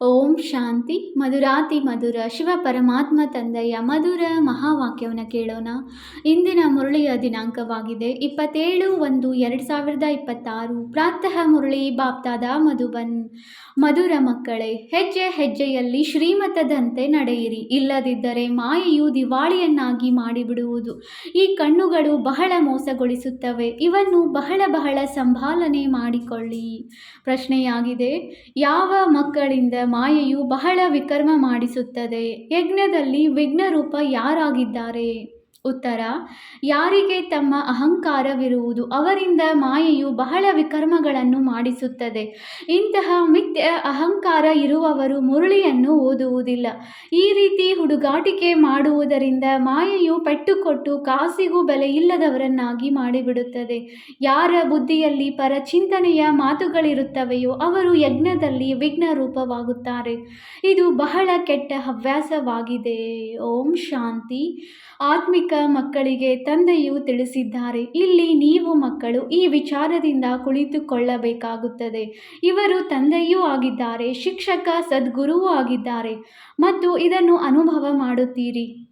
ಓಂ ಶಾಂತಿ ಮಧುರಾತಿ ಮಧುರ ಶಿವ ಪರಮಾತ್ಮ ತಂದೆಯ ಮಧುರ ಮಹಾವಾಕ್ಯವನ್ನು ಕೇಳೋಣ. ಇಂದಿನ ಮುರಳಿಯ ದಿನಾಂಕವಾಗಿದೆ. ಇಪ್ಪತ್ತೇಳು ಒಂದು ಎರಡು ಸಾವಿರದ ಇಪ್ಪತ್ತಾರು. ಪ್ರಾತಃ ಮುರಳಿ ಬಾಪ್ತಾದ ಮಧುಬನ್. ಮಧುರ ಮಕ್ಕಳೇ, ಹೆಜ್ಜೆ ಹೆಜ್ಜೆಯಲ್ಲಿ ಶ್ರೀಮತದಂತೆ ನಡೆಯಿರಿ. ಇಲ್ಲದಿದ್ದರೆ ಮಾಯೆಯು ದಿವಾಳಿಯನ್ನಾಗಿ ಮಾಡಿಬಿಡುವುದು. ಈ ಕಣ್ಣುಗಳು ಬಹಳ ಮೋಸಗೊಳಿಸುತ್ತವೆ. ಇವನ್ನು ಬಹಳ ಬಹಳ ಸಂಭಾಲನೆ ಮಾಡಿಕೊಳ್ಳಿ. ಪ್ರಶ್ನೆಯಾಗಿದೆ, ಯಾವ ಮಕ್ಕಳಿಂದ ಮಾಯೆಯು ಬಹಳ ವಿಕರ್ಮ ಮಾಡಿಸುತ್ತದೆ. ಯಜ್ಞದಲ್ಲಿ ವಿಘ್ನರೂಪ ಯಾರಾಗಿದ್ದಾರೆ? ಉತ್ತರ, ಯಾರಿಗೆ ತಮ್ಮ ಅಹಂಕಾರವಿರುವುದು ಅವರಿಂದ ಮಾಯೆಯು ಬಹಳ ವಿಕರ್ಮಗಳನ್ನು ಮಾಡಿಸುತ್ತದೆ. ಇಂತಹ ಮಿಥ್ಯ ಅಹಂಕಾರ ಇರುವವರು ಮುರುಳಿಯನ್ನು ಓದುವುದಿಲ್ಲ. ಈ ರೀತಿ ಹುಡುಗಾಟಿಕೆ ಮಾಡುವುದರಿಂದ ಮಾಯೆಯು ಪೆಟ್ಟುಕೊಟ್ಟು ಕಾಸಿಗೂ ಬೆಲೆ ಇಲ್ಲದವರನ್ನಾಗಿ ಮಾಡಿಬಿಡುತ್ತದೆ. ಯಾರ ಬುದ್ಧಿಯಲ್ಲಿ ಪರಚಿಂತನೆಯ ಮಾತುಗಳಿರುತ್ತವೆಯೋ ಅವರು ಯಜ್ಞದಲ್ಲಿ ವಿಘ್ನ ರೂಪವಾಗುತ್ತಾರೆ ಇದು ಬಹಳ ಕೆಟ್ಟ ಹವ್ಯಾಸವಾಗಿದೆ. ಓಂ ಶಾಂತಿ. ಆತ್ಮಿಕ ಮಕ್ಕಳಿಗೆ ತಂದೆಯು ತಿಳಿಸಿದ್ದಾರೆ. ಇಲ್ಲಿ ನೀವು ಮಕ್ಕಳು ಈ ವಿಚಾರದಿಂದ ಕುಳಿತುಕೊಳ್ಳಬೇಕಾಗುತ್ತದೆ. ಇವರು ತಂದೆಯೂ ಆಗಿದ್ದಾರೆ, ಶಿಕ್ಷಕ, ಸದ್ಗುರುವೂ ಆಗಿದ್ದಾರೆ. ಮತ್ತು ಇದನ್ನು ಅನುಭವ ಮಾಡುತ್ತೀರಿ.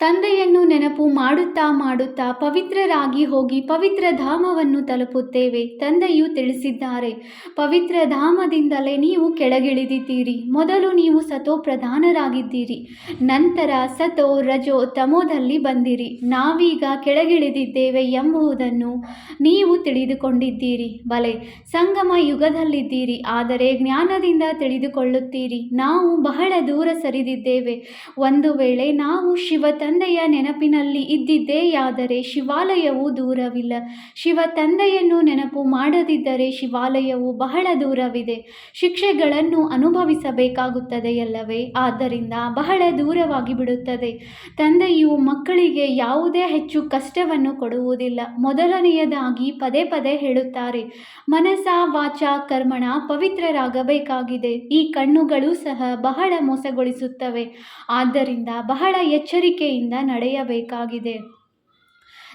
ತಂದೆಯನ್ನು ನೆನಪು ಮಾಡುತ್ತಾ ಮಾಡುತ್ತಾ ಪವಿತ್ರರಾಗಿ ಹೋಗಿ ಪವಿತ್ರ ಧಾಮವನ್ನು ತಲುಪುತ್ತೇವೆ, ತಂದೆಯು ತಿಳಿಸಿದ್ದಾರೆ. ಪವಿತ್ರ ಧಾಮದಿಂದಲೇ ನೀವು ಕೆಳಗಿಳಿದಿದ್ದೀರಿ. ಮೊದಲು ನೀವು ಸತೋ ಪ್ರಧಾನರಾಗಿದ್ದೀರಿ. ನಂತರ ಸತೋ ರಜೋ ತಮೋದಲ್ಲಿ ಬಂದಿರಿ. ನಾವೀಗ ಕೆಳಗಿಳಿದಿದ್ದೇವೆ ಎಂಬುದನ್ನು ನೀವು ತಿಳಿದುಕೊಂಡಿದ್ದೀರಿ. ಬಲೆ, ಸಂಗಮ ಯುಗದಲ್ಲಿದ್ದೀರಿ, ಆದರೆ ಜ್ಞಾನದಿಂದ ತಿಳಿದುಕೊಳ್ಳುತ್ತೀರಿ. ನಾವು ಬಹಳ ದೂರ ಸರಿದಿದ್ದೇವೆ. ಒಂದು ವೇಳೆ ನಾವು ಶಿವ ತಂದೆಯ ನೆನಪಿನಲ್ಲಿ ಇದ್ದಿದ್ದೇಯಾದರೆ ಶಿವಾಲಯವು ದೂರವಿಲ್ಲ. ಶಿವ ತಂದೆಯನ್ನು ನೆನಪು ಮಾಡದಿದ್ದರೆ ಶಿವಾಲಯವು ಬಹಳ ದೂರವಿದೆ. ಶಿಕ್ಷೆಗಳನ್ನು ಅನುಭವಿಸಬೇಕಾಗುತ್ತದೆಯಲ್ಲವೇ ಆದ್ದರಿಂದ ಬಹಳ ದೂರವಾಗಿ ಬಿಡುತ್ತದೆ. ತಂದೆಯು ಮಕ್ಕಳಿಗೆ ಯಾವುದೇ ಹೆಚ್ಚು ಕಷ್ಟವನ್ನು ಕೊಡುವುದಿಲ್ಲ. ಮೊದಲನೆಯದಾಗಿ ಪದೇ ಪದೇ ಹೇಳುತ್ತಾರೆ ಮನಸ ವಾಚ, ಕರ್ಮಣ ಪವಿತ್ರರಾಗಬೇಕಾಗಿದೆ. ಈ ಕಣ್ಣುಗಳು ಸಹ ಬಹಳ ಮೋಸಗೊಳಿಸುತ್ತವೆ. ಆದ್ದರಿಂದ ಬಹಳ ಎಚ್ಚರಿಕೆ ನಡೆಯಬೇಕಾಗಿದೆ.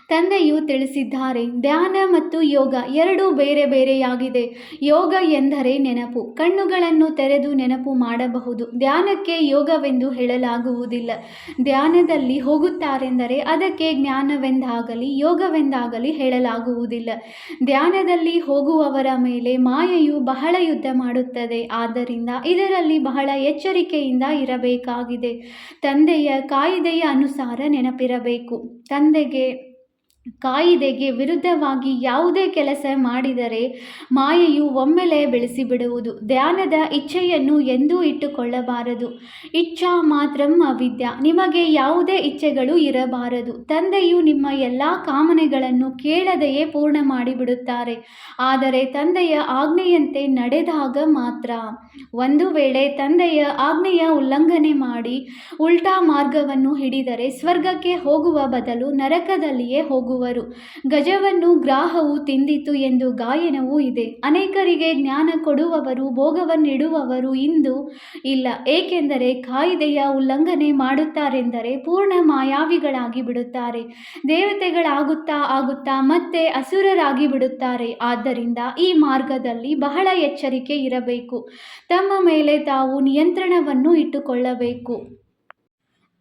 ತಂದೆಯು ತಿಳಿಸಿದ್ದಾರೆ, ಧ್ಯಾನ ಮತ್ತು ಯೋಗ ಎರಡೂ ಬೇರೆ ಬೇರೆಯಾಗಿದೆ. ಯೋಗ ಎಂದರೆ ನೆನಪು, ಕಣ್ಣುಗಳನ್ನು ತೆರೆದು ನೆನಪು ಮಾಡಬಹುದು. ಧ್ಯಾನಕ್ಕೆ ಯೋಗವೆಂದು ಹೇಳಲಾಗುವುದಿಲ್ಲ. ಧ್ಯಾನದಲ್ಲಿ ಹೋಗುತ್ತಾರೆಂದರೆ ಅದಕ್ಕೆ ಜ್ಞಾನವೆಂದಾಗಲಿ, ಯೋಗವೆಂದಾಗಲಿ ಹೇಳಲಾಗುವುದಿಲ್ಲ. ಧ್ಯಾನದಲ್ಲಿ ಹೋಗುವವರ ಮೇಲೆ ಮಾಯೆಯು ಬಹಳ ಯುದ್ಧ ಮಾಡುತ್ತದೆ, ಆದ್ದರಿಂದ ಇದರಲ್ಲಿ ಬಹಳ ಎಚ್ಚರಿಕೆಯಿಂದ ಇರಬೇಕಾಗಿದೆ. ತಂದೆಯ ಕಾಯಿದೆಯ ಅನುಸಾರ ನೆನಪಿರಬೇಕು. ತಂದೆಗೆ ಕಾಯಿದೆಗೆ ವಿರುದ್ಧವಾಗಿ ಯಾವುದೇ ಕೆಲಸ ಮಾಡಿದರೆ ಮಾಯೆಯು ಒಮ್ಮೆಲೆ ಬೆಳೆಸಿಬಿಡುವುದು. ಧ್ಯಾನದ ಇಚ್ಛೆಯನ್ನು ಎಂದೂ ಇಟ್ಟುಕೊಳ್ಳಬಾರದು. ಇಚ್ಛಾ ಮಾತ್ರಂ ಅವಿದ್ಯ. ನಿಮಗೆ ಯಾವುದೇ ಇಚ್ಛೆಗಳು ಇರಬಾರದು. ತಂದೆಯು ನಿಮ್ಮ ಎಲ್ಲ ಕಾಮನೆಗಳನ್ನು ಕೇಳದೆಯೇ ಪೂರ್ಣ ಮಾಡಿಬಿಡುತ್ತಾರೆ ಆದರೆ ತಂದೆಯ ಆಜ್ಞೆಯಂತೆ ನಡೆದಾಗ ಮಾತ್ರ. ಒಂದು ವೇಳೆ ತಂದೆಯ ಆಜ್ಞೆಯ ಉಲ್ಲಂಘನೆ ಮಾಡಿ ಉಲ್ಟಾ ಮಾರ್ಗವನ್ನು ಹಿಡಿದರೆ ಸ್ವರ್ಗಕ್ಕೆ ಹೋಗುವ ಬದಲು ನರಕದಲ್ಲಿಯೇ ಹೋಗುವರು. ಗಜವನ್ನು ಗ್ರಾಹವು ತಿಂದಿತು ಎಂದು ಗಾಯನವೂ ಇದೆ. ಅನೇಕರಿಗೆ ಜ್ಞಾನ ಕೊಡುವವರು, ಭೋಗವನ್ನಿಡುವವರು ಇಂದು ಇಲ್ಲ. ಏಕೆಂದರೆ ಕಾಯಿದೆಯ ಉಲ್ಲಂಘನೆ ಮಾಡುತ್ತಾರೆಂದರೆ ಪೂರ್ಣ ಮಾಯಾವಿಗಳಾಗಿ ಬಿಡುತ್ತಾರೆ. ದೇವತೆಗಳಾಗುತ್ತಾ ಆಗುತ್ತಾ ಮತ್ತೆ ಅಸುರರಾಗಿ ಬಿಡುತ್ತಾರೆ. ಆದ್ದರಿಂದ ಈ ಮಾರ್ಗದಲ್ಲಿ ಬಹಳ ಎಚ್ಚರಿಕೆ ಇರಬೇಕು. ತಮ್ಮ ಮೇಲೆ ತಾವು ನಿಯಂತ್ರಣವನ್ನು ಇಟ್ಟುಕೊಳ್ಳಬೇಕು.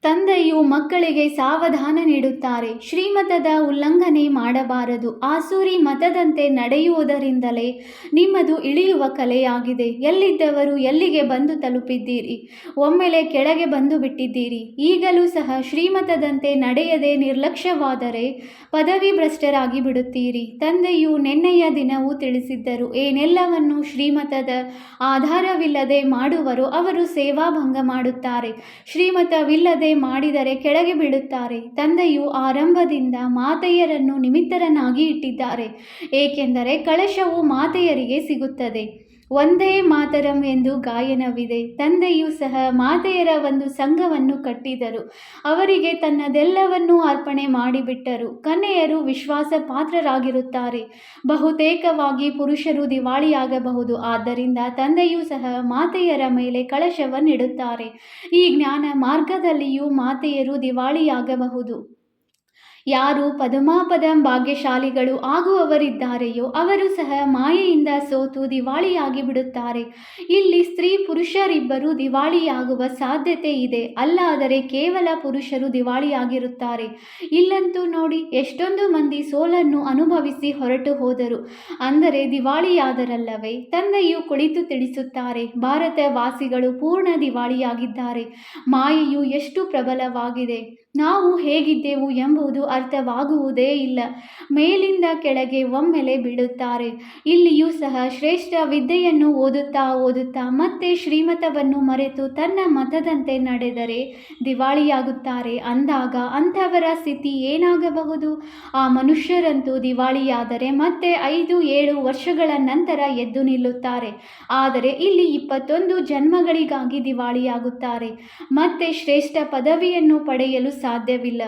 ತಂದೆಯು ಮಕ್ಕಳಿಗೆ ಸಾವಧಾನ ನೀಡುತ್ತಾರೆ. ಶ್ರೀಮತದ ಉಲ್ಲಂಘನೆ ಮಾಡಬಾರದು. ಆಸೂರಿ ಮತದಂತೆ ನಡೆಯುವುದರಿಂದಲೇ ನಿಮ್ಮದು ಇಳಿಯುವ ಕಲೆಯಾಗಿದೆ. ಎಲ್ಲಿದ್ದವರು ಎಲ್ಲಿಗೆ ಬಂದು ತಲುಪಿದ್ದೀರಿ? ಒಮ್ಮೆಲೆ ಕೆಳಗೆ ಬಂದು ಬಿಟ್ಟಿದ್ದೀರಿ. ಈಗಲೂ ಸಹ ಶ್ರೀಮತದಂತೆ ನಡೆಯದೆ ನಿರ್ಲಕ್ಷ್ಯವಾದರೆ ಪದವಿ ಭ್ರಷ್ಟರಾಗಿ ಬಿಡುತ್ತೀರಿ. ತಂದೆಯು ನಿನ್ನೆಯ ದಿನವೂ ತಿಳಿಸಿದ್ದರು. ಏನೆಲ್ಲವನ್ನು ಶ್ರೀಮತದ ಆಧಾರವಿಲ್ಲದೆ ಮಾಡುವರು ಅವರು ಸೇವಾಭಂಗ ಮಾಡುತ್ತಾರೆ. ಶ್ರೀಮತವಿಲ್ಲದೆ ಮಾಡಿದರೆ ಕೆಳಗೆ ಬೀಳುತ್ತಾರೆ. ತಂದೆಯು ಆರಂಭದಿಂದ ಮಾತೆಯರನ್ನು ನಿಮಿತ್ತರನ್ನಾಗಿ ಇಟ್ಟಿದ್ದಾರೆ. ಏಕೆಂದರೆ ಕಳಶವು ಮಾತೆಯರಿಗೆ ಸಿಗುತ್ತದೆ. ಒಂದೇ ಮಾತರಂ ಎಂದು ಗಾಯನವಿದೆ. ತಂದೆಯು ಸಹ ಮಾತೆಯರ ಒಂದು ಸಂಘವನ್ನು ಕಟ್ಟಿದರು. ಅವರಿಗೆ ತನ್ನದೆಲ್ಲವನ್ನೂ ಅರ್ಪಣೆ ಮಾಡಿಬಿಟ್ಟರು. ಕನ್ನೆಯರು ವಿಶ್ವಾಸ ಪಾತ್ರರಾಗಿರುತ್ತಾರೆ ಬಹುತೇಕವಾಗಿ ಪುರುಷರು ದಿವಾಳಿಯಾಗಬಹುದು. ಆದ್ದರಿಂದ ತಂದೆಯೂ ಸಹ ಮಾತೆಯರ ಮೇಲೆ ಕಳಶವನ್ನಿಡುತ್ತಾರೆ ಈ ಜ್ಞಾನ ಮಾರ್ಗದಲ್ಲಿಯೂ ಮಾತೆಯರು ದಿವಾಳಿಯಾಗಬಹುದು. ಯಾರು ಪದಮಾಪದ ಭಾಗ್ಯಶಾಲಿಗಳು ಆಗುವವರಿದ್ದಾರೆಯೋ ಅವರು ಸಹ ಮಾಯೆಯಿಂದ ಸೋತು ದಿವಾಳಿಯಾಗಿ ಬಿಡುತ್ತಾರೆ. ಇಲ್ಲಿ ಸ್ತ್ರೀ ಪುರುಷರಿಬ್ಬರು ದಿವಾಳಿಯಾಗುವ ಸಾಧ್ಯತೆ ಇದೆ. ಅಲ್ಲಾದರೆ ಕೇವಲ ಪುರುಷರು ದಿವಾಳಿಯಾಗಿರುತ್ತಾರೆ. ಇಲ್ಲಂತೂ ನೋಡಿ, ಎಷ್ಟೊಂದು ಮಂದಿ ಸೋಲನ್ನು ಅನುಭವಿಸಿ ಹೊರಟು ಹೋದರು. ಅಂದರೆ ದಿವಾಳಿಯಾದರಲ್ಲವೇ, ತಂದೆಯು ಕುಳಿತು ತಿಳಿಸುತ್ತಾರೆ. ಭಾರತ ವಾಸಿಗಳು ಪೂರ್ಣ ದಿವಾಳಿಯಾಗಿದ್ದಾರೆ. ಮಾಯೆಯು ಎಷ್ಟು ಪ್ರಬಲವಾಗಿದೆ. ನಾವು ಹೇಗಿದ್ದೆವು ಎಂಬುದು ಅರ್ಥವಾಗುವುದೇ ಇಲ್ಲ. ಮೇಲಿಂದ ಕೆಳಗೆ ಒಮ್ಮೆಲೆ ಬೀಳುತ್ತಾರೆ. ಇಲ್ಲಿಯೂ ಸಹ ಶ್ರೇಷ್ಠ ವಿದ್ಯೆಯನ್ನು ಓದುತ್ತಾ ಓದುತ್ತಾ ಮತ್ತೆ ಶ್ರೀಮತವನ್ನು ಮರೆತು ತನ್ನ ಮತದಂತೆ ನಡೆದರೆ ದಿವಾಳಿಯಾಗುತ್ತಾರೆ. ಅಂದಾಗ ಅಂಥವರ ಸ್ಥಿತಿ ಏನಾಗಬಹುದು? ಆ ಮನುಷ್ಯರಂತೂ ದಿವಾಳಿಯಾದರೆ ಮತ್ತೆ ಐದು, ಏಳು ವರ್ಷಗಳ ನಂತರ ಎದ್ದು ನಿಲ್ಲುತ್ತಾರೆ. ಆದರೆ ಇಲ್ಲಿ ಇಪ್ಪತ್ತೊಂದು ಜನ್ಮಗಳಿಗಾಗಿ ದಿವಾಳಿಯಾಗುತ್ತಾರೆ. ಮತ್ತೆ ಶ್ರೇಷ್ಠ ಪದವಿಯನ್ನು ಪಡೆಯಲು ಸಾಧ್ಯವಿಲ್ಲ.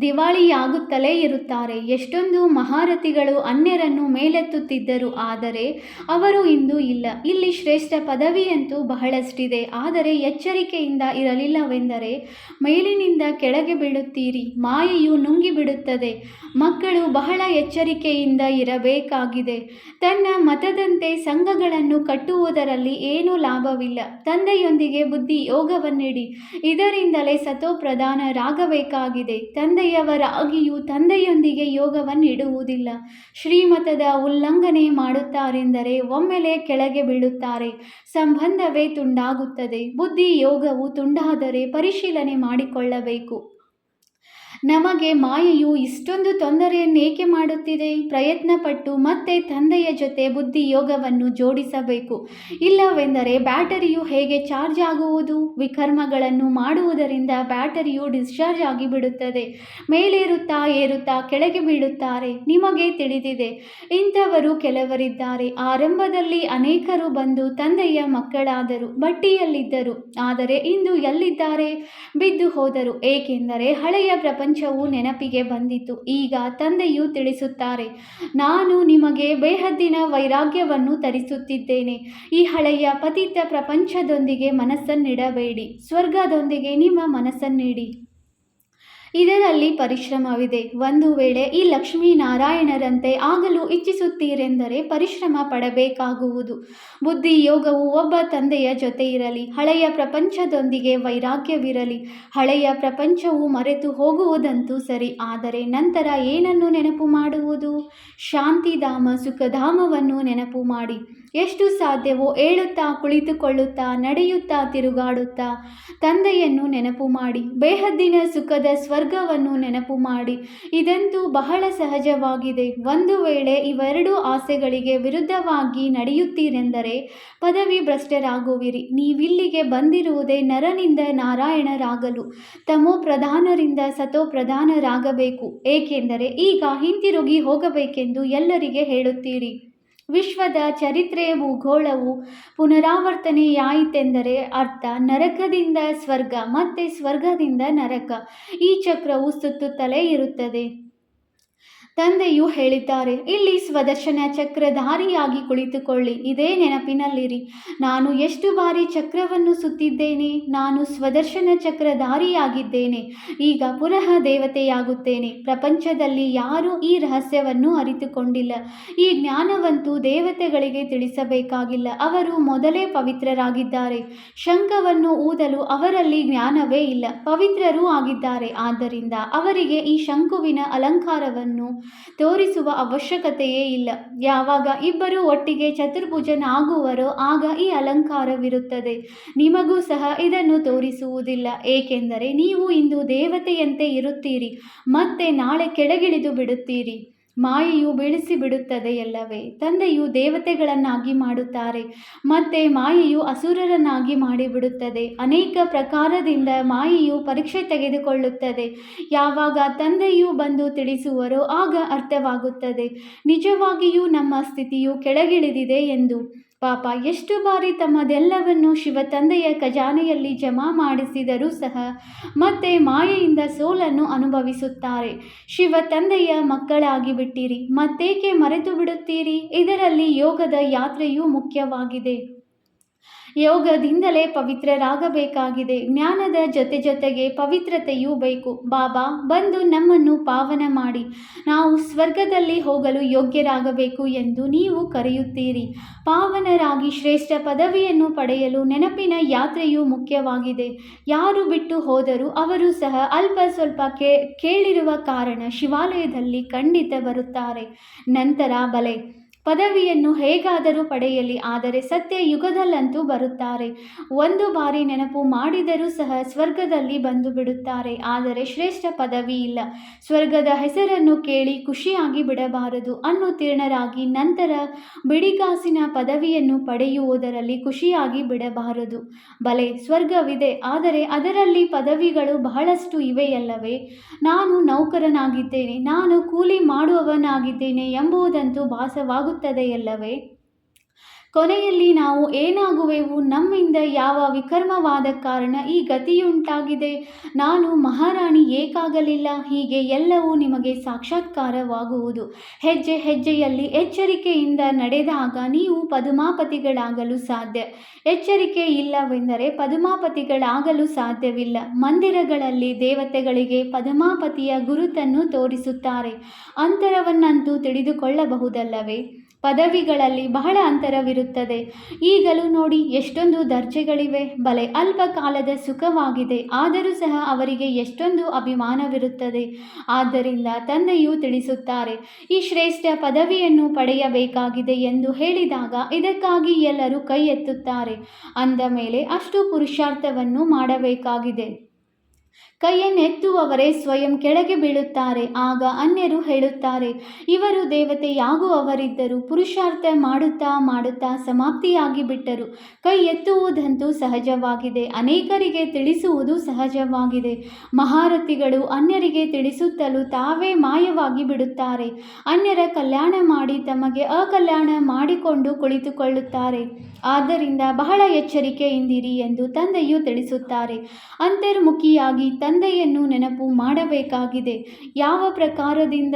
ದಿವಾಳಿಯಾಗುತ್ತಲೇ ಇರುತ್ತಾರೆ. ಎಷ್ಟೊಂದು ಮಹಾರಥಿಗಳು ಅನ್ಯರನ್ನು ಮೇಲೆತ್ತುತ್ತಿದ್ದರು. ಆದರೆ ಅವರು ಇಂದು ಇಲ್ಲ. ಇಲ್ಲಿ ಶ್ರೇಷ್ಠ ಪದವಿಯಂತೂ ಬಹಳಷ್ಟಿದೆ. ಆದರೆ ಎಚ್ಚರಿಕೆಯಿಂದ ಇರಲಿಲ್ಲವೆಂದರೆ ಮೇಲಿನಿಂದ ಕೆಳಗೆ ಬೀಳುತ್ತೀರಿ. ಮಾಯೆಯು ನುಂಗಿಬಿಡುತ್ತದೆ. ಮಕ್ಕಳು ಬಹಳ ಎಚ್ಚರಿಕೆಯಿಂದ ಇರಬೇಕಾಗಿದೆ. ತನ್ನ ಮತದಂತೆ ಸಂಘಗಳನ್ನು ಕಟ್ಟುವುದರಲ್ಲಿ ಏನೂ ಲಾಭವಿಲ್ಲ. ತಂದೆಯೊಂದಿಗೆ ಬುದ್ಧಿ ಯೋಗವನ್ನಿಡಿ ಇದರಿಂದಲೇ ಸತೋಪ್ರಧಾನರಾಗಬೇಕಾಗಿದೆ ತಂದೆಯವರಾಗಿಯೂ ತಂದೆಯೊಂದಿಗೆ ಯೋಗವನ್ನು ಇಡುವುದಿಲ್ಲ ಶ್ರೀಮತದ ಉಲ್ಲಂಘನೆ ಮಾಡುತ್ತಾರೆಂದರೆ ಒಮ್ಮೆಲೆ ಕೆಳಗೆ ಬೀಳುತ್ತಾರೆ. ಸಂಬಂಧವೇ ತುಂಡಾಗುತ್ತದೆ. ಬುದ್ಧಿ ಯೋಗವು ತುಂಡಾದರೆ ಪರಿಶೀಲನೆ ಮಾಡಿಕೊಳ್ಳಬೇಕು. ನಮಗೆ ಮಾಯೆಯು ಇಷ್ಟೊಂದು ತೊಂದರೆಯನ್ನೇಕೆ ಮಾಡುತ್ತಿದೆ? ಪ್ರಯತ್ನಪಟ್ಟು ಮತ್ತೆ ತಂದೆಯ ಜೊತೆ ಬುದ್ಧಿ ಯೋಗವನ್ನು ಜೋಡಿಸಬೇಕು. ಇಲ್ಲವೆಂದರೆ ಬ್ಯಾಟರಿಯು ಹೇಗೆ ಚಾರ್ಜ್ ಆಗುವುದು? ವಿಕರ್ಮಗಳನ್ನು ಮಾಡುವುದರಿಂದ ಬ್ಯಾಟರಿಯು ಡಿಸ್ಚಾರ್ಜ್ ಆಗಿಬಿಡುತ್ತದೆ. ಮೇಲೇರುತ್ತಾ ಏರುತ್ತಾ ಕೆಳಗೆ ಬೀಳುತ್ತಾರೆ. ನಿಮಗೆ ತಿಳಿದಿದೆ. ಇಂಥವರು ಕೆಲವರಿದ್ದಾರೆ. ಆರಂಭದಲ್ಲಿ ಅನೇಕರು ಬಂದು ತಂದೆಯ ಮಕ್ಕಳಾದರು, ಬಟ್ಟಿಯಲ್ಲಿದ್ದರು. ಆದರೆ ಇಂದು ಎಲ್ಲಿದ್ದಾರೆ? ಬಿದ್ದು ಹೋದರು. ಏಕೆಂದರೆ ಹಳೆಯ ಪ್ರಪಂಚವು ನೆನಪಿಗೆ ಬಂದಿತು. ಈಗ ತಂದೆಯು ತಿಳಿಸುತ್ತಾರೆ, ನಾನು ನಿಮಗೆ ಬೇಹದ್ದಿನ ವೈರಾಗ್ಯವನ್ನು ತರಿಸುತ್ತಿದ್ದೇನೆ. ಈ ಹಳೆಯ ಪತಿತ ಪ್ರಪಂಚದೊಂದಿಗೆ ಮನಸ್ಸನ್ನಿಡಬೇಡಿ. ಸ್ವರ್ಗದೊಂದಿಗೆ ನಿಮ್ಮ ಮನಸ್ಸನ್ನಿಡಿ. ಇದರಲ್ಲಿ ಪರಿಶ್ರಮವಿದೆ. ಒಂದು ವೇಳೆ ಈ ಲಕ್ಷ್ಮೀನಾರಾಯಣರಂತೆ ಆಗಲು ಇಚ್ಛಿಸುತ್ತೀರೆಂದರೆ ಪರಿಶ್ರಮ ಪಡಬೇಕಾಗುವುದು. ಬುದ್ಧಿ ಯೋಗವು ಒಬ್ಬ ತಂದೆಯ ಜೊತೆ ಇರಲಿ, ಹಳೆಯ ಪ್ರಪಂಚದೊಂದಿಗೆ ವೈರಾಗ್ಯವಿರಲಿ, ಹಳೆಯ ಪ್ರಪಂಚವು ಮರೆತು ಹೋಗುವುದಂತೂ ಸರಿ, ಆದರೆ ನಂತರ ಏನನ್ನು ನೆನಪು ಮಾಡುವುದು? ಶಾಂತಿಧಾಮ, ಸುಖಧಾಮವನ್ನು ನೆನಪು ಮಾಡಿ. ಎಷ್ಟು ಸಾಧ್ಯವೋ ಏಳುತ್ತಾ ಕುಳಿತುಕೊಳ್ಳುತ್ತಾ ನಡೆಯುತ್ತಾ ತಿರುಗಾಡುತ್ತಾ ತಂದೆಯನ್ನು ನೆನಪು ಮಾಡಿ, ಬೇಹದ್ದಿನ ಸುಖದ ಸ್ವರ್ಗವನ್ನು ನೆನಪು ಮಾಡಿ. ಇದಂತೂ ಬಹಳ ಸಹಜವಾಗಿದೆ. ಒಂದು ವೇಳೆ ಇವೆರಡೂ ಆಸೆಗಳಿಗೆ ವಿರುದ್ಧವಾಗಿ ನಡೆಯುತ್ತೀರೆಂದರೆ ಪದವಿ ಭ್ರಷ್ಟರಾಗುವಿರಿ. ನೀವಿಲ್ಲಿಗೆ ಬಂದಿರುವುದೇ ನರನಿಂದ ನಾರಾಯಣರಾಗಲು. ತಮೋ ಪ್ರಧಾನರಿಂದ ಸತೋ ಪ್ರಧಾನರಾಗಬೇಕು. ಏಕೆಂದರೆ ಈಗ ಹಿಂತಿರುಗಿ ಹೋಗಬೇಕೆಂದು ಎಲ್ಲರಿಗೆ ಹೇಳುತ್ತೀರಿ. ವಿಶ್ವದ ಚರಿತ್ರೆಯ ಭೂಗೋಳವು ಪುನರಾವರ್ತನೆಯಾಯಿತೆಂದರೆ ಅರ್ಥ ನರಕದಿಂದ ಸ್ವರ್ಗ ಮತ್ತೆ ಸ್ವರ್ಗದಿಂದ ನರಕ. ಈ ಚಕ್ರವು ಸುತ್ತುತ್ತಲೇ ಇರುತ್ತದೆ. ತಂದೆಯು ಹೇಳಿದ್ದಾರೆ, ಇಲ್ಲಿ ಸ್ವದರ್ಶನ ಚಕ್ರಧಾರಿಯಾಗಿ ಕುಳಿತುಕೊಳ್ಳಿ, ಇದೇ ನೆನಪಿನಲ್ಲಿರಿ. ನಾನು ಎಷ್ಟು ಬಾರಿ ಚಕ್ರವನ್ನು ಸುತ್ತಿದ್ದೇನೆ, ನಾನು ಸ್ವದರ್ಶನ ಚಕ್ರಧಾರಿಯಾಗಿದ್ದೇನೆ. ಈಗ ಪುನಃ ದೇವತೆಯಾಗುತ್ತೇನೆ. ಪ್ರಪಂಚದಲ್ಲಿ ಯಾರೂ ಈ ರಹಸ್ಯವನ್ನು ಅರಿತುಕೊಂಡಿಲ್ಲ. ಈ ಜ್ಞಾನವಂತೂ ದೇವತೆಗಳಿಗೆ ತಿಳಿಸಬೇಕಾಗಿಲ್ಲ. ಅವರು ಮೊದಲೇ ಪವಿತ್ರರಾಗಿದ್ದಾರೆ. ಶಂಖವನ್ನು ಊದಲು ಅವರಲ್ಲಿ ಜ್ಞಾನವೇ ಇಲ್ಲ. ಪವಿತ್ರರೂ ಆಗಿದ್ದಾರೆ. ಆದ್ದರಿಂದ ಅವರಿಗೆ ಈ ಶಂಕುವಿನ ಅಲಂಕಾರವನ್ನು ತೋರಿಸುವ ಅವಶ್ಯಕತೆಯೇ ಇಲ್ಲ. ಯಾವಾಗ ಇಬ್ಬರು ಒಟ್ಟಿಗೆ ಚತುರ್ಭುಜನಾಗುವರೋ ಆಗ ಈ ಅಲಂಕಾರವಿರುತ್ತದೆ. ನಿಮಗೂ ಸಹ ಇದನ್ನು ತೋರಿಸುವುದಿಲ್ಲ. ಏಕೆಂದರೆ ನೀವು ಇಂದು ದೇವತೆಯಂತೆ ಇರುತ್ತೀರಿ. ಮತ್ತೆ ನಾಳೆ ಕೆಳಗಿಳಿದು ಬಿಡುತ್ತೀರಿ. ಮಾಯೆಯು ಬೀಳಿಸಿ ಬಿಡುತ್ತದೆ ಎಲ್ಲವೇ ತಂದೆಯು ದೇವತೆಗಳನ್ನಾಗಿ ಮಾಡುತ್ತಾರೆ, ಮತ್ತೆ ಮಾಯೆಯು ಅಸುರರನ್ನಾಗಿ ಮಾಡಿಬಿಡುತ್ತದೆ. ಅನೇಕ ಪ್ರಕಾರದಿಂದ ಮಾಯೆಯು ಪರೀಕ್ಷೆ ತೆಗೆದುಕೊಳ್ಳುತ್ತದೆ. ಯಾವಾಗ ತಂದೆಯು ಬಂದು ತಿಳಿಸುವರೋ ಆಗ ಅರ್ಥವಾಗುತ್ತದೆ. ನಿಜವಾಗಿಯೂ ನಮ್ಮ ಸ್ಥಿತಿಯು ಕೆಳಗಿಳಿದಿದೆ ಎಂದು ಪಾಪ, ಎಷ್ಟು ಬಾರಿ ತಮ್ಮದೆಲ್ಲವನ್ನು ಶಿವ ತಂದೆಯ ಖಜಾನೆಯಲ್ಲಿ ಜಮಾ ಮಾಡಿಸಿದರೂ ಸಹ ಮತ್ತೆ ಮಾಯೆಯಿಂದ ಸೋಲನ್ನು ಅನುಭವಿಸುತ್ತಾರೆ. ಶಿವ ತಂದೆಯ ಮಕ್ಕಳಾಗಿ ಬಿಟ್ಟಿರಿ ಮತ್ತೇಕೆ ಮರೆತು ಬಿಡುತ್ತೀರಿ ಇದರಲ್ಲಿ ಯೋಗದ ಯಾತ್ರೆಯೂ ಮುಖ್ಯವಾಗಿದೆ. ಯೋಗದಿಂದಲೇ ಪವಿತ್ರರಾಗಬೇಕಾಗಿದೆ. ಜ್ಞಾನದ ಜೊತೆ ಜೊತೆಗೆ ಪವಿತ್ರತೆಯೂ ಬೇಕು. ಬಾಬಾ, ಬಂದು ನಮ್ಮನ್ನು ಪಾವನ ಮಾಡಿ. ನಾವು ಸ್ವರ್ಗದಲ್ಲಿ ಹೋಗಲು ಯೋಗ್ಯರಾಗಬೇಕು ಎಂದು ನೀವು ಕರೆಯುತ್ತೀರಿ. ಪಾವನರಾಗಿ ಶ್ರೇಷ್ಠ ಪದವಿಯನ್ನು ಪಡೆಯಲು ನೆನಪಿನ ಯಾತ್ರೆಯು ಮುಖ್ಯವಾಗಿದೆ. ಯಾರು ಬಿಟ್ಟು ಹೋದರೂ ಅವರು ಸಹ ಅಲ್ಪ ಸ್ವಲ್ಪ ಕೇಳಿರುವ ಕಾರಣ ಶಿವಾಲಯದಲ್ಲಿ ಖಂಡಿತ ಬರುತ್ತಾರೆ. ನಂತರ ಬಲೆ. ಪದವಿಯನ್ನು ಹೇಗಾದರೂ ಪಡೆಯಲಿ, ಆದರೆ ಸತ್ಯ ಯುಗದಲ್ಲಂತೂ ಬರುತ್ತಾರೆ. ಒಂದು ಬಾರಿ ನೆನಪು ಮಾಡಿದರೂ ಸಹ ಸ್ವರ್ಗದಲ್ಲಿ ಬಂದು ಬಿಡುತ್ತಾರೆ, ಆದರೆ ಶ್ರೇಷ್ಠ ಪದವಿ ಇಲ್ಲ. ಸ್ವರ್ಗದ ಹೆಸರನ್ನು ಕೇಳಿ ಖುಷಿಯಾಗಿ ಬಿಡಬಾರದು. ಅನ್ನುತೀರ್ಣರಾಗಿ ನಂತರ ಬಿಡಿಗಾಸಿನ ಪದವಿಯನ್ನು ಪಡೆಯುವುದರಲ್ಲಿ ಖುಷಿಯಾಗಿ ಬಿಡಬಾರದು. ಬಲೆ, ಸ್ವರ್ಗವಿದೆ, ಆದರೆ ಅದರಲ್ಲಿ ಪದವಿಗಳು ಬಹಳಷ್ಟು ಇವೆಯಲ್ಲವೇ? ನಾನು ನೌಕರನಾಗಿದ್ದೇನೆ, ನಾನು ಕೂಲಿ ಮಾಡುವವನಾಗಿದ್ದೇನೆ ಎಂಬುದಂತೂ ಭಾಸವಾಗುತ್ತದೆಯಲ್ಲವೇ ಕೊನೆಯಲ್ಲಿ ನಾವು ಏನಾಗುವೆವು? ನಮ್ಮಿಂದ ಯಾವ ವಿಕರ್ಮವಾದ ಕಾರಣ ಈ ಗತಿಯುಂಟಾಗಿದೆ? ನಾನು ಮಹಾರಾಣಿ ಏಕಾಗಲಿಲ್ಲ. ಹೀಗೆ ಎಲ್ಲವೂ ನಿಮಗೆ ಸಾಕ್ಷಾತ್ಕಾರವಾಗುವುದು. ಹೆಜ್ಜೆ ಹೆಜ್ಜೆಯಲ್ಲಿ ಎಚ್ಚರಿಕೆಯಿಂದ ನಡೆದಾಗ ನೀವು ಪದುಮಾಪತಿಗಳಾಗಲು ಸಾಧ್ಯ. ಎಚ್ಚರಿಕೆ ಇಲ್ಲವೆಂದರೆ ಪದುಮಾಪತಿಗಳಾಗಲು ಸಾಧ್ಯವಿಲ್ಲ. ಮಂದಿರಗಳಲ್ಲಿ ದೇವತೆಗಳಿಗೆ ಪದುಮಾಪತಿಯ ಗುರುತನ್ನು ತೋರಿಸುತ್ತಾರೆ. ಅಂತರವನ್ನಂತೂ ತಿಳಿದುಕೊಳ್ಳಬಹುದಲ್ಲವೇ? ಪದವಿಗಳಲ್ಲಿ ಬಹಳ ಅಂತರವಿರುತ್ತದೆ. ಈಗಲೂ ನೋಡಿ ಎಷ್ಟೊಂದು ದರ್ಜೆಗಳಿವೆ. ಬಲೆ ಅಲ್ಪ ಕಾಲದ ಸುಖವಾಗಿದೆ. ಆದರೂ ಸಹ ಅವರಿಗೆ ಎಷ್ಟೊಂದು ಅಭಿಮಾನವಿರುತ್ತದೆ. ಆದ್ದರಿಂದ ತಂದೆಯು ತಿಳಿಸುತ್ತಾರೆ, ಈ ಶ್ರೇಷ್ಠ ಪದವಿಯನ್ನು ಪಡೆಯಬೇಕಾಗಿದೆ ಎಂದು ಹೇಳಿದಾಗ ಇದಕ್ಕಾಗಿ ಎಲ್ಲರೂ ಕೈ ಎತ್ತುತ್ತಾರೆ ಅಂದ ಮೇಲೆ ಅಷ್ಟು ಪುರುಷಾರ್ಥವನ್ನು ಮಾಡಬೇಕಾಗಿದೆ. ಕೈಯನ್ನೆತ್ತುವವರೇ ಸ್ವಯಂ ಕೆಳಗೆ ಬೀಳುತ್ತಾರೆ. ಆಗ ಅನ್ಯರು ಹೇಳುತ್ತಾರೆ, ಇವರು ದೇವತೆ ಯಾಗುವವರಿದ್ದರು ಪುರುಷಾರ್ಥ ಮಾಡುತ್ತಾ ಮಾಡುತ್ತಾ ಸಮಾಪ್ತಿಯಾಗಿ ಬಿಟ್ಟರು. ಕೈ ಎತ್ತುವುದಂತೂ ಸಹಜವಾಗಿದೆ. ಅನೇಕರಿಗೆ ತಿಳಿಸುವುದು ಸಹಜವಾಗಿದೆ. ಮಹಾರಥಿಗಳು ಅನ್ಯರಿಗೆ ತಿಳಿಸುತ್ತಲೂ ತಾವೇ ಮಾಯವಾಗಿ ಬಿಡುತ್ತಾರೆ. ಅನ್ಯರ ಕಲ್ಯಾಣ ಮಾಡಿ ತಮಗೆ ಅಕಲ್ಯಾಣ ಮಾಡಿಕೊಂಡು ಕುಳಿತುಕೊಳ್ಳುತ್ತಾರೆ. ಆದ್ದರಿಂದ ಬಹಳ ಎಚ್ಚರಿಕೆಯಿಂದಿರಿ ಎಂದು ತಂದೆಯು ತಿಳಿಸುತ್ತಾರೆ. ಅಂತರ್ಮುಖಿಯಾಗಿ ತಂದೆಯನ್ನು ನೆನಪು ಮಾಡಬೇಕಾಗಿದೆ. ಯಾವ ಪ್ರಕಾರದಿಂದ?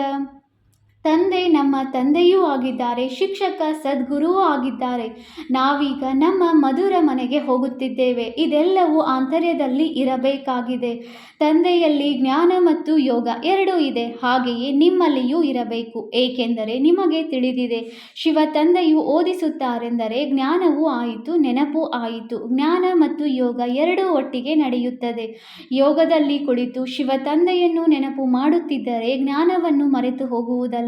ತಂದೆ ನಮ್ಮ ತಂದೆಯೂ ಆಗಿದ್ದಾರೆ, ಶಿಕ್ಷಕ, ಸದ್ಗುರುವೂ ಆಗಿದ್ದಾರೆ. ನಾವೀಗ ನಮ್ಮ ಮಧುರ ಮನೆಗೆ ಹೋಗುತ್ತಿದ್ದೇವೆ. ಇದೆಲ್ಲವೂ ಆಂತರ್ಯದಲ್ಲಿ ಇರಬೇಕಾಗಿದೆ. ತಂದೆಯಲ್ಲಿ ಜ್ಞಾನ ಮತ್ತು ಯೋಗ ಎರಡೂ ಇದೆ. ಹಾಗೆಯೇ ನಿಮ್ಮಲ್ಲಿಯೂ ಇರಬೇಕು. ಏಕೆಂದರೆ ನಿಮಗೆ ತಿಳಿದಿದೆ, ಶಿವ ತಂದೆಯು ಓದಿಸುತ್ತಾರೆಂದರೆ ಜ್ಞಾನವೂ ಆಯಿತು, ನೆನಪು ಆಯಿತು. ಜ್ಞಾನ ಮತ್ತು ಯೋಗ ಎರಡೂ ಒಟ್ಟಿಗೆ ನಡೆಯುತ್ತದೆ. ಯೋಗದಲ್ಲಿ ಕುಳಿತು ಶಿವ ತಂದೆಯನ್ನು ನೆನಪು ಮಾಡುತ್ತಿದ್ದರೆ ಜ್ಞಾನವನ್ನು ಮರೆತು ಹೋಗುವುದಲ್ಲ.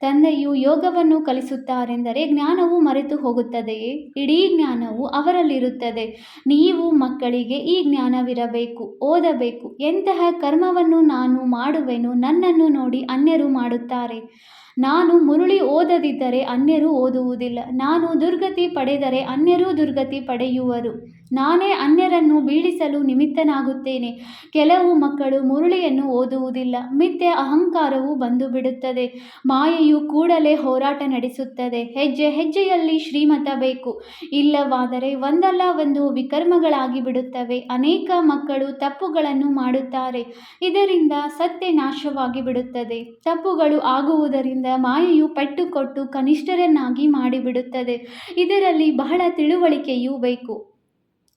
ತಂದೆಯು ಯೋಗವನ್ನು ಕಲಿಸುತ್ತಾರೆಂದರೆ ಜ್ಞಾನವು ಮರೆತು ಹೋಗುತ್ತದೆಯೇ? ಇಡೀ ಜ್ಞಾನವು ಅವರಲ್ಲಿರುತ್ತದೆ. ನೀವು ಮಕ್ಕಳಿಗೆ ಈ ಜ್ಞಾನವಿರಬೇಕು, ಓದಬೇಕು. ಎಂತಹ ಕರ್ಮವನ್ನು ನಾನು ಮಾಡುವೆನು ನನ್ನನ್ನು ನೋಡಿ ಅನ್ಯರು ಮಾಡುತ್ತಾರೆ. ನಾನು ಮುರುಳಿ ಓದದಿದ್ದರೆ ಅನ್ಯರು ಓದುವುದಿಲ್ಲ. ನಾನು ದುರ್ಗತಿ ಪಡೆದರೆ ಅನ್ಯರೂ ದುರ್ಗತಿ ಪಡೆಯುವರು. ನಾನೇ ಅನ್ಯರನ್ನು ಬೀಳಿಸಲು ನಿಮಿತ್ತನಾಗುತ್ತೇನೆ. ಕೆಲವು ಮಕ್ಕಳು ಮುರುಳಿಯನ್ನು ಓದುವುದಿಲ್ಲ. ಮಿಥ್ಯೆ ಅಹಂಕಾರವು ಬಂದು ಬಿಡುತ್ತದೆ ಮಾಯೆಯು ಕೂಡಲೇ ಹೋರಾಟ ನಡೆಸುತ್ತದೆ. ಹೆಜ್ಜೆ ಹೆಜ್ಜೆಯಲ್ಲಿ ಶ್ರೀಮತ ಬೇಕು. ಇಲ್ಲವಾದರೆ ಒಂದಲ್ಲ ಒಂದು ವಿಕರ್ಮಗಳಾಗಿ ಬಿಡುತ್ತವೆ. ಅನೇಕ ಮಕ್ಕಳು ತಪ್ಪುಗಳನ್ನು ಮಾಡುತ್ತಾರೆ. ಇದರಿಂದ ಸತ್ಯ ನಾಶವಾಗಿ ಬಿಡುತ್ತದೆ. ತಪ್ಪುಗಳು ಆಗುವುದರಿಂದ ಮಾಯೆಯು ಪೆಟ್ಟು ಕೊಟ್ಟು ಕನಿಷ್ಠರನ್ನಾಗಿ ಮಾಡಿಬಿಡುತ್ತದೆ. ಇದರಲ್ಲಿ ಬಹಳ ತಿಳುವಳಿಕೆಯೂ ಬೇಕು.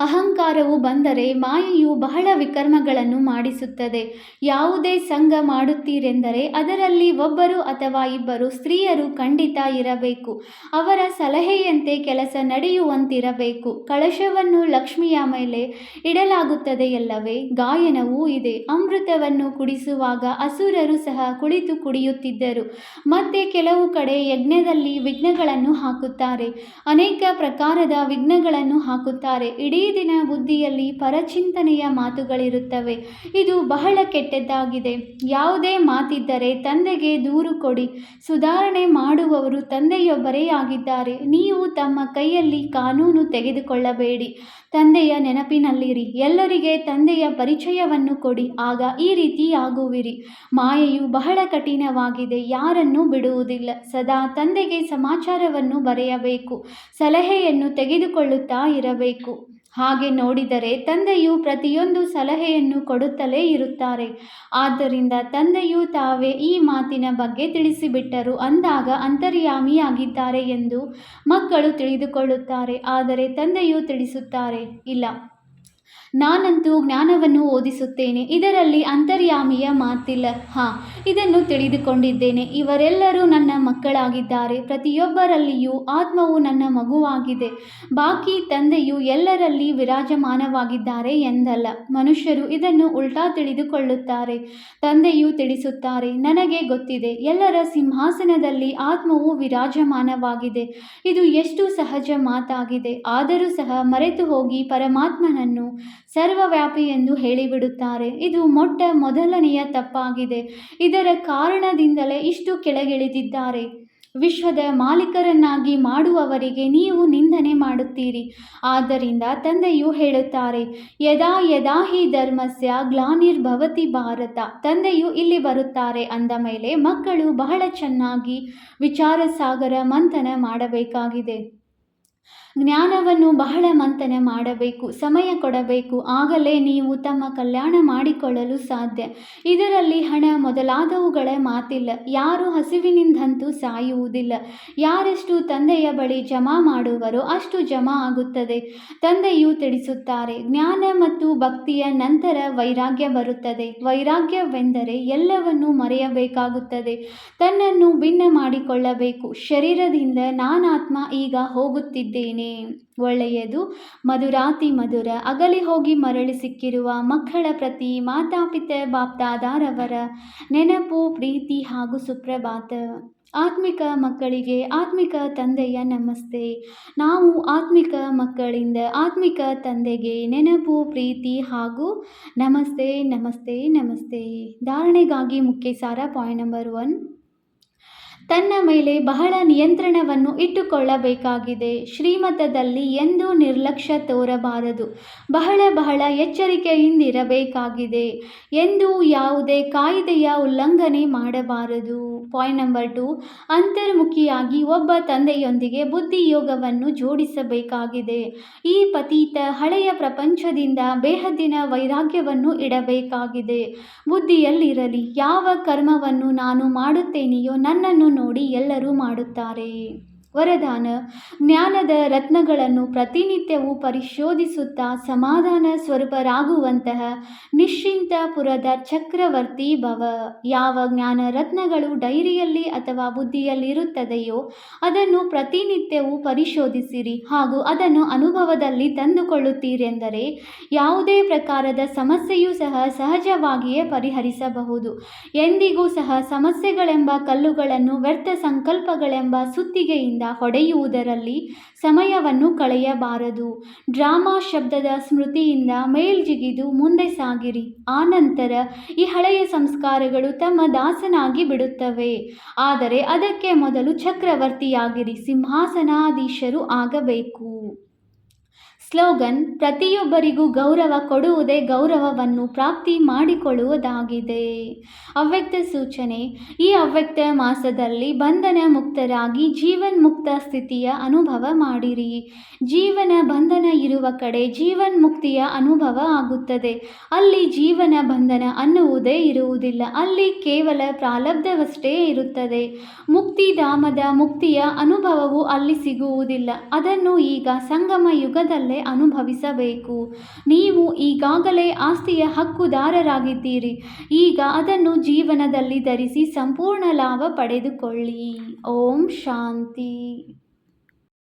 ಅಹಂಕಾರವು ಬಂದರೆ ಮಾಯೆಯು ಬಹಳ ವಿಕರ್ಮಗಳನ್ನು ಮಾಡಿಸುತ್ತದೆ. ಯಾವುದೇ ಸಂಘ ಮಾಡುತ್ತೀರೆಂದರೆ ಅದರಲ್ಲಿ ಒಬ್ಬರು ಅಥವಾ ಇಬ್ಬರು ಸ್ತ್ರೀಯರು ಖಂಡಿತ ಇರಬೇಕು. ಅವರ ಸಲಹೆಯಂತೆ ಕೆಲಸ ನಡೆಯುವಂತಿರಬೇಕು. ಕಳಶವನ್ನು ಲಕ್ಷ್ಮಿಯ ಮೇಲೆ ಇಡಲಾಗುತ್ತದೆಯಲ್ಲವೇ ಗಾಯನವೂ ಇದೆ. ಅಮೃತವನ್ನು ಕುಡಿಸುವಾಗ ಅಸುರರು ಸಹ ಕುಳಿತು ಕುಡಿಯುತ್ತಿದ್ದರು. ಮತ್ತೆ ಕೆಲವು ಕಡೆ ಯಜ್ಞದಲ್ಲಿ ವಿಘ್ನಗಳನ್ನು ಹಾಕುತ್ತಾರೆ. ಅನೇಕ ಪ್ರಕಾರದ ವಿಘ್ನಗಳನ್ನು ಹಾಕುತ್ತಾರೆ. ಇಡೀ ದಿನ ಬುದ್ಧಿಯಲ್ಲಿ ಪರಚಿಂತನೆಯ ಮಾತುಗಳಿರುತ್ತವೆ. ಇದು ಬಹಳ ಕೆಟ್ಟದ್ದಾಗಿದೆ. ಯಾವುದೇ ಮಾತಿದ್ದರೆ ತಂದೆಗೆ ದೂರು ಕೊಡಿ. ಸುಧಾರಣೆ ಮಾಡುವವರು ತಂದೆಯೊಬ್ಬರೇ ಆಗಿದ್ದಾರೆ. ನೀವು ತಮ್ಮ ಕೈಯಲ್ಲಿ ಕಾನೂನು ತೆಗೆದುಕೊಳ್ಳಬೇಡಿ. ತಂದೆಯ ನೆನಪಿನಲ್ಲಿರಿ. ಎಲ್ಲರಿಗೆ ತಂದೆಯ ಪರಿಚಯವನ್ನು ಕೊಡಿ. ಆಗ ಈ ರೀತಿ ಆಗುವಿರಿ. ಮಾಯೆಯು ಬಹಳ ಕಠಿಣವಾಗಿದೆ. ಯಾರನ್ನೂ ಬಿಡುವುದಿಲ್ಲ. ಸದಾ ತಂದೆಗೆ ಸಮಾಚಾರವನ್ನು ಬರೆಯಬೇಕು. ಸಲಹೆಯನ್ನು ತೆಗೆದುಕೊಳ್ಳುತ್ತಾ ಇರಬೇಕು. ಹಾಗೆ ನೋಡಿದರೆ ತಂದೆಯು ಪ್ರತಿಯೊಂದು ಸಲಹೆಯನ್ನು ಕೊಡುತ್ತಲೇ ಇರುತ್ತಾರೆ. ಆದ್ದರಿಂದ ತಂದೆಯು ತಾವೇ ಈ ಮಾತಿನ ಬಗ್ಗೆ ತಿಳಿಸಿಬಿಟ್ಟರು ಅಂದಾಗ ಅಂತರ್ಯಾಮಿಯಾಗಿದ್ದಾರೆ ಎಂದು ಮಕ್ಕಳು ತಿಳಿದುಕೊಳ್ಳುತ್ತಾರೆ, ಆದರೆ ತಂದೆಯು ತಿಳಿಸುತ್ತಾರೆ, ಇಲ್ಲ. ನಾನಂತೂ ಜ್ಞಾನವನ್ನು ಓದಿಸುತ್ತೇನೆ. ಇದರಲ್ಲಿ ಅಂತರ್ಯಾಮಿಯ ಮಾತಿಲ್ಲ. ಹಾ, ಇದನ್ನು ತಿಳಿದುಕೊಂಡಿದ್ದೇನೆ. ಇವರೆಲ್ಲರೂ ನನ್ನ ಮಕ್ಕಳಾಗಿದ್ದಾರೆ. ಪ್ರತಿಯೊಬ್ಬರಲ್ಲಿಯೂ ಆತ್ಮವು ನನ್ನ ಮಗುವಾಗಿದೆ. ಬಾಕಿ ತಂದೆಯು ಎಲ್ಲರಲ್ಲಿ ವಿರಾಜಮಾನವಾಗಿದ್ದಾರೆ ಎಂದಲ್ಲ. ಮನುಷ್ಯರು ಇದನ್ನು ಉಲ್ಟಾ ತಿಳಿದುಕೊಳ್ಳುತ್ತಾರೆ. ತಂದೆಯು ತಿಳಿಸುತ್ತಾರೆ, ನನಗೆ ಗೊತ್ತಿದೆ. ಎಲ್ಲರ ಸಿಂಹಾಸನದಲ್ಲಿ ಆತ್ಮವು ವಿರಾಜಮಾನವಾಗಿದೆ. ಇದು ಎಷ್ಟು ಸಹಜ ಮಾತಾಗಿದೆ. ಆದರೂ ಸಹ ಮರೆತು ಹೋಗಿ ಪರಮಾತ್ಮನನ್ನು ಸರ್ವವ್ಯಾಪಿ ಎಂದು ಹೇಳಿಬಿಡುತ್ತಾರೆ. ಇದು ಮೊಟ್ಟ ಮೊದಲನೆಯ ತಪ್ಪಾಗಿದೆ. ಇದರ ಕಾರಣದಿಂದಲೇ ಇಷ್ಟು ಕೆಳಗಿಳಿದಿದ್ದಾರೆ. ವಿಶ್ವದ ಮಾಲೀಕರನ್ನಾಗಿ ಮಾಡುವವರಿಗೆ ನೀವು ನಿಂದನೆ ಮಾಡುತ್ತೀರಿ. ಆದ್ದರಿಂದ ತಂದೆಯು ಹೇಳುತ್ತಾರೆ, ಯದಾ ಯದಾ ಹಿ ಧರ್ಮಸ್ಯ ಗ್ಲಾನಿರ್ಭವತಿ ಭಾರತ. ತಂದೆಯು ಇಲ್ಲಿ ಬರುತ್ತಾರೆ ಅಂದ ಮೇಲೆ ಮಕ್ಕಳು ಬಹಳ ಚೆನ್ನಾಗಿ ವಿಚಾರ ಸಾಗರ ಮಂಥನ ಮಾಡಬೇಕಾಗಿದೆ. ಜ್ಞಾನವನ್ನು ಬಹಳ ಮಂಥನೆ ಮಾಡಬೇಕು, ಸಮಯ ಕೊಡಬೇಕು. ಆಗಲೇ ನೀವು ತಮ್ಮ ಕಲ್ಯಾಣ ಮಾಡಿಕೊಳ್ಳಲು ಸಾಧ್ಯ. ಇದರಲ್ಲಿ ಹಣ ಮೊದಲಾದವುಗಳ ಮಾತಿಲ್ಲ. ಯಾರು ಹಸಿವಿನಿಂದಂತೂ ಸಾಯುವುದಿಲ್ಲ. ಯಾರೆಷ್ಟು ತಂದೆಯ ಬಳಿ ಜಮಾ ಮಾಡುವರೋ ಅಷ್ಟು ಜಮಾ ಆಗುತ್ತದೆ. ತಂದೆಯು ತಿಳಿಸುತ್ತಾರೆ, ಜ್ಞಾನ ಮತ್ತು ಭಕ್ತಿಯ ನಂತರ ವೈರಾಗ್ಯ ಬರುತ್ತದೆ. ವೈರಾಗ್ಯವೆಂದರೆ ಎಲ್ಲವನ್ನೂ ಮರೆಯಬೇಕಾಗುತ್ತದೆ. ತನ್ನನ್ನು ಭಿನ್ನ ಮಾಡಿಕೊಳ್ಳಬೇಕು. ಶರೀರದಿಂದ ನಾನಾತ್ಮ ಈಗ ಹೋಗುತ್ತಿದ್ದೇನೆ. ಒಳ್ಳೆಯದು. ಮಧುರಾತಿ ಮಧುರ, ಅಗಲಿ ಹೋಗಿ ಮರಳಿ ಸಿಕ್ಕಿರುವ ಮಕ್ಕಳ ಪ್ರತಿ ಮಾತಾಪಿತ ಬಾಪ್ತಾದಾರವರ ನೆನಪು, ಪ್ರೀತಿ ಹಾಗೂ ಸುಪ್ರಭಾತ. ಆತ್ಮಿಕ ಮಕ್ಕಳಿಗೆ ಆತ್ಮಿಕ ತಂದೆಯ ನಮಸ್ತೆ. ನಾವು ಆತ್ಮಿಕ ಮಕ್ಕಳಿಂದ ಆತ್ಮಿಕ ತಂದೆಗೆ ನೆನಪು, ಪ್ರೀತಿ ಹಾಗೂ ನಮಸ್ತೆ ನಮಸ್ತೆ ನಮಸ್ತೆ. ಧಾರಣೆಗಾಗಿ ಮುಖ್ಯ ಸಾರ ಪಾಯಿಂಟ್ ನಂಬರ್ ಒನ್. ತನ್ನ ಮೇಲೆ ಬಹಳ ನಿಯಂತ್ರಣವನ್ನು ಇಟ್ಟುಕೊಳ್ಳಬೇಕಾಗಿದೆ. ಶ್ರೀಮತದಲ್ಲಿ ಎಂದೂ ನಿರ್ಲಕ್ಷ್ಯ ತೋರಬಾರದು. ಬಹಳ ಬಹಳ ಎಚ್ಚರಿಕೆಯಿಂದಿರಬೇಕಾಗಿದೆ. ಎಂದೂ ಯಾವುದೇ ಕಾಯ್ದೆಯ ಉಲ್ಲಂಘನೆ ಮಾಡಬಾರದು. Point number two. ಅಂತರ್ಮುಖಿಯಾಗಿ ಒಬ್ಬ ತಂದೆಯೊಂದಿಗೆ ಬುದ್ಧಿಯೋಗವನ್ನು ಜೋಡಿಸಬೇಕಾಗಿದೆ. ಈ ಪತೀತ ಹಳೆಯ ಪ್ರಪಂಚದಿಂದ ಬೇಹದ್ದಿನ ವೈರಾಗ್ಯವನ್ನು ಇಡಬೇಕಾಗಿದೆ. ಬುದ್ಧಿಯಲ್ಲಿರಲಿ, ಯಾವ ಕರ್ಮವನ್ನು ನಾನು ಮಾಡುತ್ತೇನೆಯೋ ನನ್ನನ್ನು ನೋಡಿ ಎಲ್ಲರೂ ಮಾಡುತ್ತಾರೆ. ವರದಾನ, ಜ್ಞಾನದ ರತ್ನಗಳನ್ನು ಪ್ರತಿನಿತ್ಯವೂ ಪರಿಶೋಧಿಸುತ್ತಾ ಸಮಾಧಾನ ಸ್ವರೂಪರಾಗುವಂತಹ ನಿಶ್ಚಿಂತಪುರದ ಚಕ್ರವರ್ತಿ ಭವ. ಯಾವ ಜ್ಞಾನ ರತ್ನಗಳು ಡೈರಿಯಲ್ಲಿ ಅಥವಾ ಬುದ್ಧಿಯಲ್ಲಿರುತ್ತದೆಯೋ ಅದನ್ನು ಪ್ರತಿನಿತ್ಯವೂ ಪರಿಶೋಧಿಸಿರಿ ಹಾಗೂ ಅದನ್ನು ಅನುಭವದಲ್ಲಿ ತಂದುಕೊಳ್ಳುತ್ತೀರೆಂದರೆ ಯಾವುದೇ ಪ್ರಕಾರದ ಸಮಸ್ಯೆಯೂ ಸಹ ಸಹಜವಾಗಿಯೇ ಪರಿಹರಿಸಬಹುದು. ಎಂದಿಗೂ ಸಹ ಸಮಸ್ಯೆಗಳೆಂಬ ಕಲ್ಲುಗಳನ್ನು ವ್ಯರ್ಥ ಸಂಕಲ್ಪಗಳೆಂಬ ಸುತ್ತಿಗೆಯಿಂದ ಹೊಡೆಯುವುದರಲ್ಲಿ ಸಮಯವನ್ನು ಕಳೆಯಬಾರದು. ಡ್ರಾಮಾ ಶಬ್ದದ ಸ್ಮೃತಿಯಿಂದ ಮೇಲ್ಜಿಗಿದು ಮುಂದೆ ಸಾಗಿರಿ. ಆನಂತರ ಈ ಹಳೆಯ ಸಂಸ್ಕಾರಗಳು ತಮ್ಮ ದಾಸನಾಗಿ ಬಿಡುತ್ತವೆ. ಆದರೆ ಅದಕ್ಕೆ ಮೊದಲು ಚಕ್ರವರ್ತಿಯಾಗಿರಿ. ಸಿಂಹಾಸನಾಧೀಶರು ಆಗಬೇಕು. ಸ್ಲೋಗನ್, ಪ್ರತಿಯೊಬ್ಬರಿಗೂ ಗೌರವ ಕೊಡುವುದೇ ಗೌರವವನ್ನು ಪ್ರಾಪ್ತಿ ಮಾಡಿಕೊಳ್ಳುವುದಾಗಿದೆ. ಅವ್ಯಕ್ತ ಸೂಚನೆ, ಈ ಅವ್ಯಕ್ತ ಮಾಸದಲ್ಲಿ ಬಂಧನ ಮುಕ್ತರಾಗಿ ಜೀವನ್ ಮುಕ್ತ ಸ್ಥಿತಿಯ ಅನುಭವ ಮಾಡಿರಿ. ಜೀವನ ಬಂಧನ ಇರುವ ಕಡೆ ಜೀವನ್ ಮುಕ್ತಿಯ ಅನುಭವ ಆಗುತ್ತದೆ. ಅಲ್ಲಿ ಜೀವನ ಬಂಧನ ಅನ್ನುವುದೇ ಇರುವುದಿಲ್ಲ. ಅಲ್ಲಿ ಕೇವಲ ಪ್ರಾಲಬ್ಧವಷ್ಟೇ ಇರುತ್ತದೆ. ಮುಕ್ತಿಧಾಮದ ಮುಕ್ತಿಯ ಅನುಭವವು ಅಲ್ಲಿ ಸಿಗುವುದಿಲ್ಲ. ಅದನ್ನು ಈಗ ಸಂಗಮ ಯುಗದಲ್ಲೇ ಅನುಭವಿಸಬೇಕು. ನೀವು ಈಗಾಗಲೇ ಆಸ್ತಿಯ ಹಕ್ಕುದಾರರಾಗಿದ್ದೀರಿ. ಈಗ ಅದನ್ನು ಜೀವನದಲ್ಲಿ ಧರಿಸಿ ಸಂಪೂರ್ಣ ಲಾಭ ಪಡೆದುಕೊಳ್ಳಿ. ಓಂ ಶಾಂತಿ.